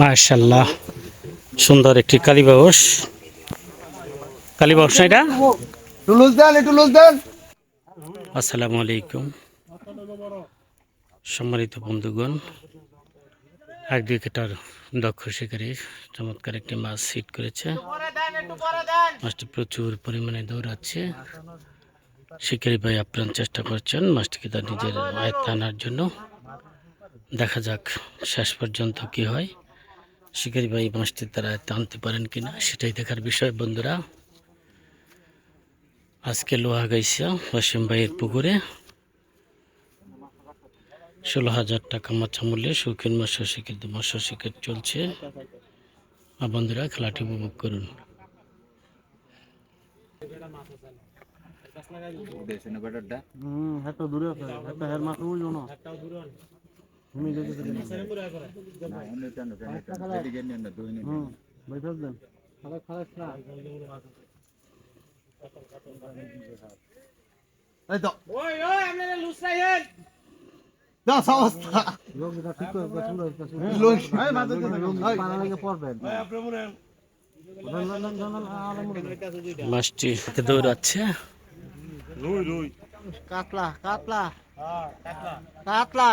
মাশাল্লাহ সুন্দর একটি কালীবাউস। কালীবাউস না এটা? টুলুস দেন একটু লুজ দেন। আসসালামু আলাইকুম। সম্মানিত বন্ধুগণ অ্যাগ্রিকেটার দক্ষ শিকারী চমৎকার একটি মাছ হিট করেছে। মাছটি প্রচুর পরিমাণে দৌড়াচ্ছে। শিকারী ভাই আপ্রাণ চেষ্টা করছেন মাছটিকে তার নিজের আয়ত্ত আনার জন্য। দেখা যাক শেষ পর্যন্ত কি হয়। শিকারী ভাই মাছটি তারা আনতে পারেন কিনা সেটাই দেখার বিষয় বন্ধুরা। আজকে লোহা গাইছা ওয়াসিম ভাইয়ের পুকুরে। ষোলো হাজার টাকা মাছা মূল্যে শৌখিন মৎস্য শিকার মৎস্য শিকার চলছে। আর বন্ধুরা খেলাটি উপভোগ করুন। হুম একটা দূরে আছে একটা হের মাছ উইল না তুমি যেতে মাছটি দৌড়াচ্ছে। কাতলা কাতলা। কাতলা।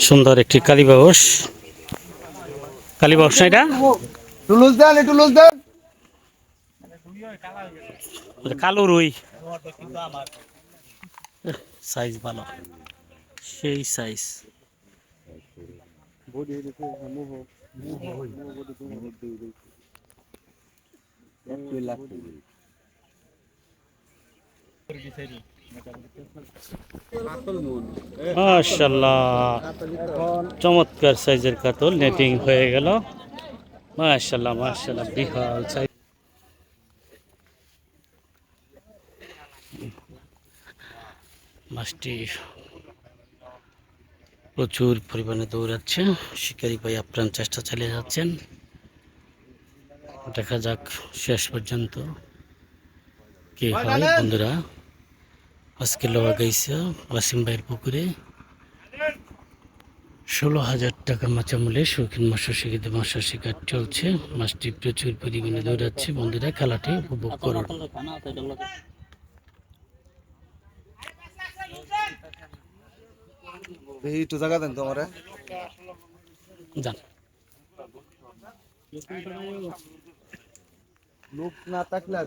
সুন্দর একটি কালীবাউস। কালীবাউস না এটা? টুলুস দেন একটু লুজ দেন। কালো রুই। সাইজ ভালো। সেই সাইজ। চমৎকার সাইজের কাতল নেটিং হয়ে গেল। মাশাল্লাহ মাশাল্লাহ বিশাল সাইজ। মাছটি প্রচুর পরিমাণে দৌড়াচ্ছে। শিকারি ভাই আপ্রাণ চেষ্টা চালিয়ে যাচ্ছেন। দেখা যাক শেষ পর্যন্ত কি হয়, বন্ধুরা। আজকে লোয়া গাইছে ওয়াসিম ভাইয়ের পুকুরে। ষোলো হাজার টাকা মাচা মূল্যে শৌখিন মৎস্য শিকারিতে মৎস্য শিকার চলছে। মাছটি প্রচুর পরিমাণে দৌড়াচ্ছে। বন্ধুরা খেলাটি উপভোগ করুন। একটু জায়গা দেন তো আমারে যান। লোক না থাকলে আর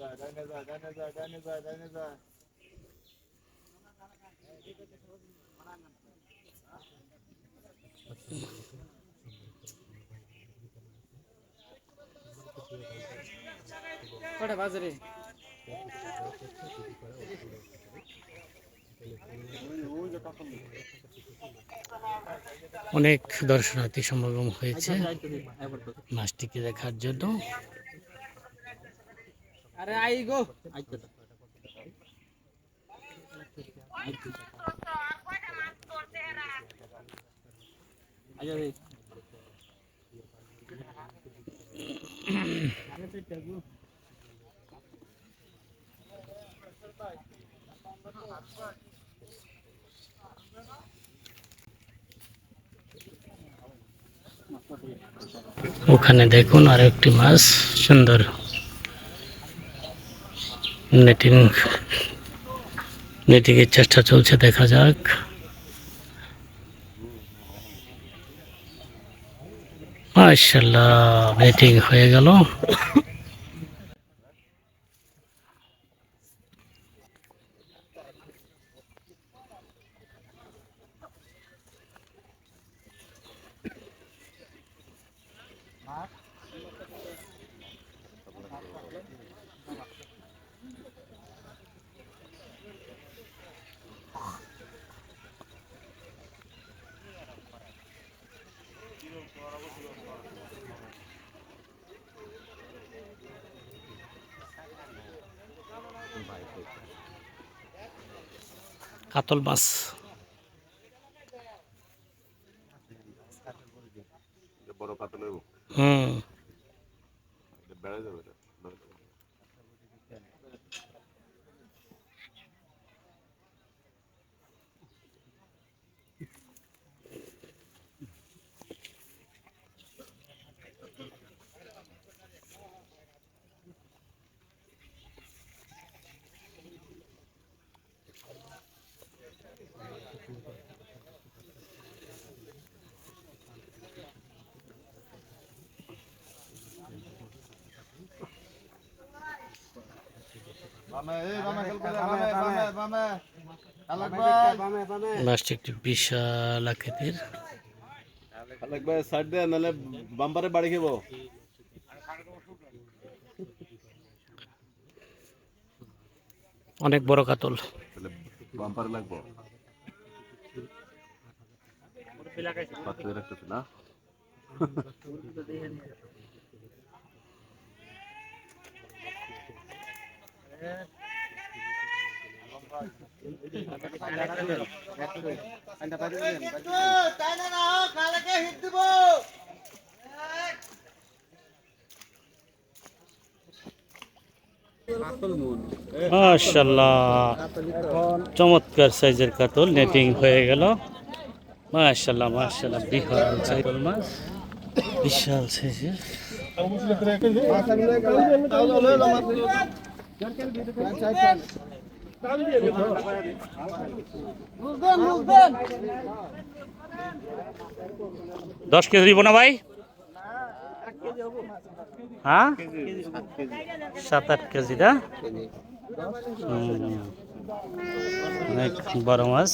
কি রঙিন অনেক দর্শনার্থী সমাগম হয়েছে। মাছটিকে দেখার জন্য। আরে আই গো ওখানে দেখুন আর একটি মাছ সুন্দর। নেটিং নেটিংয়ের চেষ্টা চলছে দেখা যাক। মাশাল্লাহ নেটিং হয়ে গেল। কাতল মাছ। হুম। বেড়ে যাবে একটি বিশাল আকৃতির ভাই সাইড বাম্পারে বাড়ি খেবো। অনেক বড় কাতল। বাম্পারে লাগবো। রাখতেছে না তাই না না কালকে হিট দিব মাশাল্লাহ চমৎকার সাইজের কাতল নেটিং হয়ে গেল। মাশাল্লাহ মাশাল্লাহ বিশাল কাতল মাছ। বিশাল সাইজের। দশ কেজি দিব না ভাই? হ্যাঁ? সাত আট কেজি না? অনেক বড় মাছ।